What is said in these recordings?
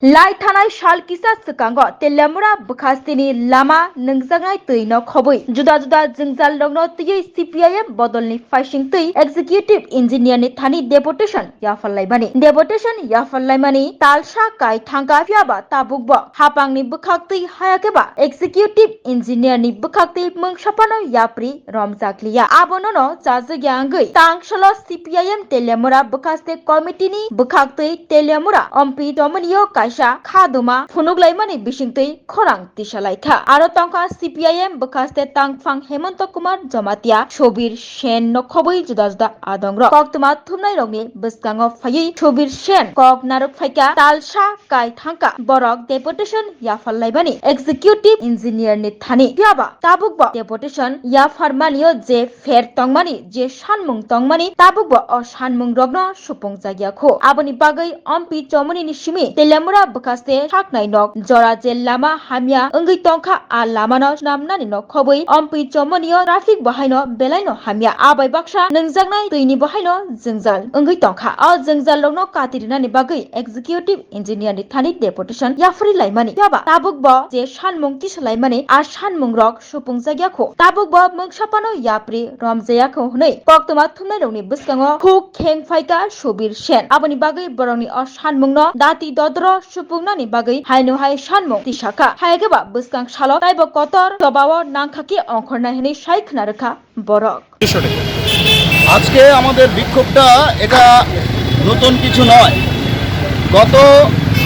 lai thanai shal kisa sakango telamura bukhastini lama nungjangai tui no khobui juda juda jingjal logno tui CPIM bodolni faishing tui executive engineer ni thani deputation ya fallai bani deputation ya fallai mani talsha kai thangka phiaba tabukbo hapangni bukhak tui hayakeba executive engineer ni bukhak tui mungsapano yapri romjakliya abono no chajagya angui tangshalo CPIM telamura bukhaste committee ni bukhak tui telamura ompi domaniyo kaisa khaduma phunuglaimani bisingtui khorang tisalaitha aro tangka CPIM bakaste tangfang হেমন্ত কুমার জমাতিয়া, ছবির সেন নখবই জুদা জুদা আদংর। কক্তমা থুমনাই রংনি বসকাঙ্গ ফাইই ছবির সেন। কক নারক ফাইকা তালসা কাই থাঙ্কা বরক ডেপুটেশন ইয়াফাল্লাইবানি এক্সিকিউটিভ ইঞ্জিনিয়ার নি থানি ইয়াবা তাবুকব ডেপুটেশন ইয়াফারমানিও যে ফের তংমানি যে সানমুং তংমানি তাবুকব অ সানমুং রগ্ন সুপং জাগিয়াখো আবনি বাগৈ Ampi চমনি ni simi telamura bakaste thaknai nok jora je lama hamya ongui tongkha a lama no namnani no khobui ompui chomoniyo traffic bahaino belaino hamya abai baksa nungjaknai tuini bahaino jingjal ongui tongkha a jingjal lokno katirinani bagui executive engineer ni thani deputation yafri laimani yaba tabuk bo je sanmung tisalaimani a sanmung rok supung jagya kho tabuk bo mungsapano yapri romjaya kho hunai koktoma thumnai rokni bwskango khuk kheng phaika subir sen aboni bagui boroni o sanmungno dati dodro সুপুংনানি বাগৈ হাইনো high সানমু তিসাকা হাইগেবা বসকাং সালো তাইব কতর দবাও নাংখাকি অংখরনা হেনি সাইখনা রেখা বরক। বিষয়টা কি? আজকে আমাদের বিক্ষোভটা এটা নতুন কিছু নয়। গত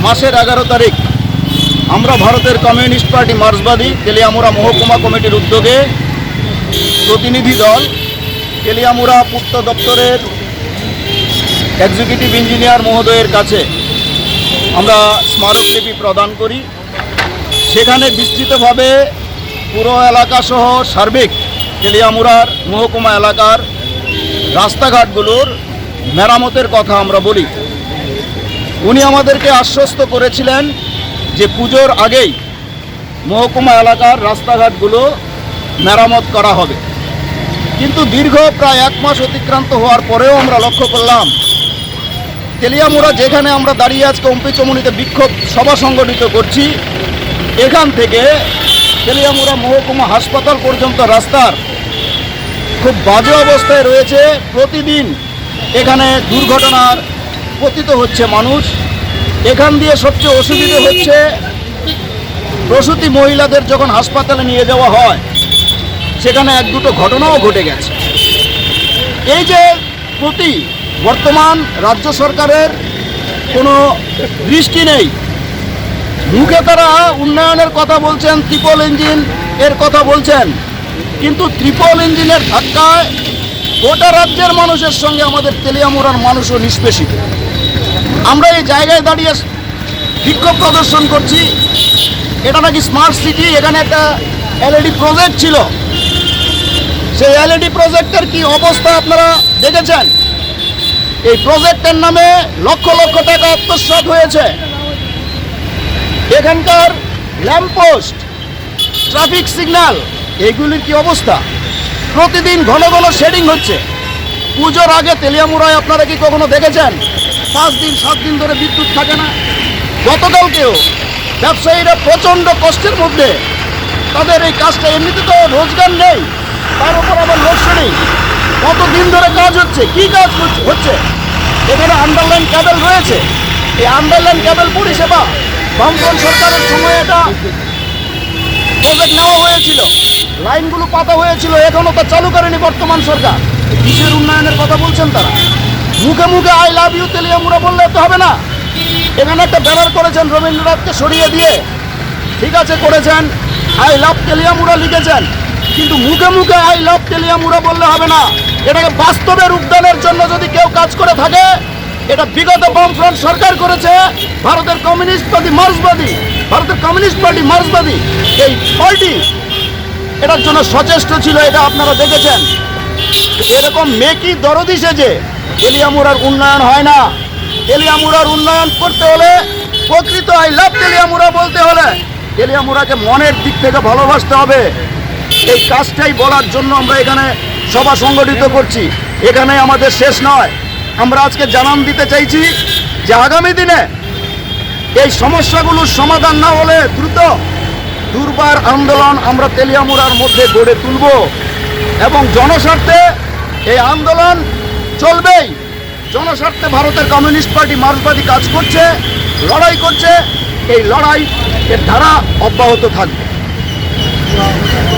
মাসের এগারো তারিখ আমরা ভারতের কমিউনিস্ট পার্টি মার্ক্সবাদী তেলিয়ামুড়া মহকুমা কমিটির উদ্যোগে প্রতিনিধি দল তেলিয়ামুড়া পূর্ত দপ্তরের এক্সিকিউটিভ ইঞ্জিনিয়ার মহোদয়ের কাছে আমরা স্মারকলিপি প্রদান করি। সেখানে বিস্তৃতভাবে পুরো এলাকাসহ সার্বিক তেলিয়ামুড়ার মহকুমা এলাকার রাস্তাঘাটগুলোর মেরামতের কথা আমরা বলি। উনি আমাদেরকে আশ্বস্ত করেছিলেন যে পুজোর আগেই মহকুমা এলাকার রাস্তাঘাটগুলো মেরামত করা হবে। কিন্তু দীর্ঘ প্রায় এক মাস অতিক্রান্ত হওয়ার পরেও আমরা লক্ষ্য করলাম তেলিয়ামুড়া, যেখানে আমরা দাঁড়িয়ে আজকে অম্পিচমনিতে বিক্ষোভ সভা সংগঠিত করছি, এখান থেকে তেলিয়ামুড়া মহকুমা হাসপাতাল পর্যন্ত রাস্তার খুব বাজে অবস্থায় রয়েছে। প্রতিদিন এখানে দুর্ঘটনার পতিত হচ্ছে মানুষ। এখান দিয়ে সবচেয়ে অসুবিধে হচ্ছে প্রসূতি মহিলাদের যখন হাসপাতালে নিয়ে যাওয়া হয়, সেখানে এক দুটো ঘটনাও ঘটে গেছে। এই যে প্রতি বর্তমান রাজ্য সরকারের কোনো দৃষ্টি নেই। মুখে তারা উন্নয়নের কথা বলছেন, ত্রিপল ইঞ্জিন এর কথা বলছেন। কিন্তু ত্রিপল ইঞ্জিনের ধাক্কায় গোটা রাজ্যের মানুষের সঙ্গে আমাদের তেলিয়ামুড়ার মানুষও নিষ্পেষিত। আমরা এই জায়গায় দাঁড়িয়ে বিক্ষোভ প্রদর্শন করছি। এটা নাকি স্মার্ট সিটি এখানে একটা এলইডি প্রজেক্ট ছিল। সেই এলইডি প্রজেক্টের কি অবস্থা আপনারা দেখেছেন? এই প্রজেক্টের নামে লক্ষ লক্ষ টাকা আত্মসাৎ হয়েছে। এখানকার ল্যাম্পপোস্ট, ট্রাফিক সিগন্যাল এইগুলির কি অবস্থা? প্রতিদিন ঘন ঘন শেডিং হচ্ছে। পুজোর আগে তেলিয়ামুড়ায় আপনারা কি কখনো দেখেছেন? পাঁচ দিন, সাত দিন ধরে বিদ্যুৎ থাকে না। গতকালকেও ব্যবসায়ীরা প্রচণ্ড কষ্টের মধ্যে তাদের এই কাজটা এমনিতে তো রোজগার নেই, তার উপর আবার লোডশেডিং কতদিন ধরে কাজ হচ্ছে? কি কাজ করছে- হচ্ছে? এখানে আন্ডারলাইন ক্যাবেল রয়েছে। এই আন্ডারলাইন ক্যাবেল পরিষেবা বামফ্রন্ট সরকারের সময় এটা প্রজেক্ট নেওয়া হয়েছিল। লাইনগুলো পাতা হয়েছিল এখনও তা চালু করেনি বর্তমান সরকার। কিসের উন্নয়নের কথা বলছেন তারা। মুখে মুখে আই লাভ ইউ তেলিয়ামুড়া বললে তো হবে না। এখানে একটা ব্যানার করেছেন রবীন্দ্রনাথকে সরিয়ে দিয়ে। ঠিক আছে, করেছেন। আই লাভ তেলিয়ামুড়া লিখেছেন। কিন্তু মুখে মুখে আই লাভ তেলিয়ামুড়া বললে হবে না। এটাকে বাস্তবে রূপদানের জন্য যদি কেউ কাজ করে থাকে, এটা বিগত বামফ্রন্ট সরকার করেছে, ভারতের কমিউনিস্ট পার্টি মার্ক্সবাদী, ভারতের কমিউনিস্ট পার্টি মার্ক্সবাদী, এই পার্টি এটার জন্য সচেষ্ট ছিল, এটা আপনারা দেখেছেন। এরকম মেকি দরদি সেজে তেলিয়ামুড়ার উন্নয়ন হয় না। তেলিয়ামুড়ার উন্নয়ন করতে হলে প্রকৃত আই লাভ তেলিয়ামুড়া বলতে হলে তেলিয়ামুড়াকে মনের দিক থেকে ভালোবাসতে হবে। এই কাজটাই বলার জন্য আমরা এখানে সভা সংগঠিত করছি। এখানে আমাদের শেষ নয়। আমরা আজকে জানান দিতে চাইছি যে আগামী দিনে এই সমস্যাগুলোর সমাধান না হলে দ্রুত দুর্বার আন্দোলন আমরা তেলিয়ামুড়ার মধ্যে গড়ে তুলব এবং জনস্বার্থে এই আন্দোলন চলবেই। জনস্বার্থে ভারতের কমিউনিস্ট পার্টি মার্ক্সবাদী কাজ করছে, লড়াই করছে, এই লড়াই এর ধারা অব্যাহত থাকবে।